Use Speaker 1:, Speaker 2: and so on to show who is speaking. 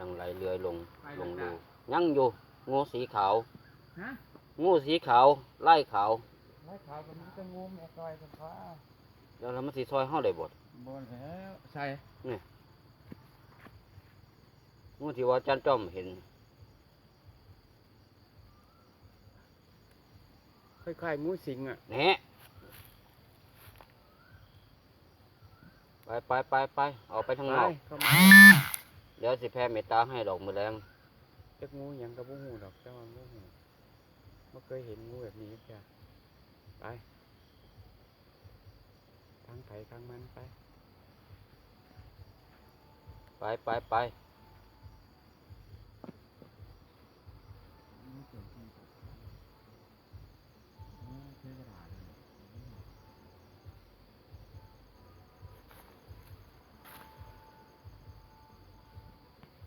Speaker 1: ลังไหลเลื้อยลง
Speaker 2: ไป
Speaker 1: ลง
Speaker 2: แล้
Speaker 1: รู
Speaker 2: ว
Speaker 1: ยังอยู่งูสีขาว
Speaker 2: ฮะ
Speaker 1: งูสีขาวไล่ขาว
Speaker 2: ไม้ขาวก็มันก็งูแม่ซอยกันฟ้า
Speaker 1: แล้วเรามันสิซอยเฮาได้บ่
Speaker 2: บนแล้วใส่
Speaker 1: งูที่ว่าจันจ้อมเห็น
Speaker 2: คล้ายๆงูสิงอะ
Speaker 1: แหน่ไปไปไปไปออกไปทางนอก
Speaker 2: เข้ามา
Speaker 1: เดี๋วสิแพ้เมตตาให้ดอกมือแรง
Speaker 2: จักงูยังกับพวกงูดอกเจ้างูหูไม่เคยเห็นงูแบบนี้จ้ะไปทางไผ่ทางมันไป
Speaker 1: ไปไปไป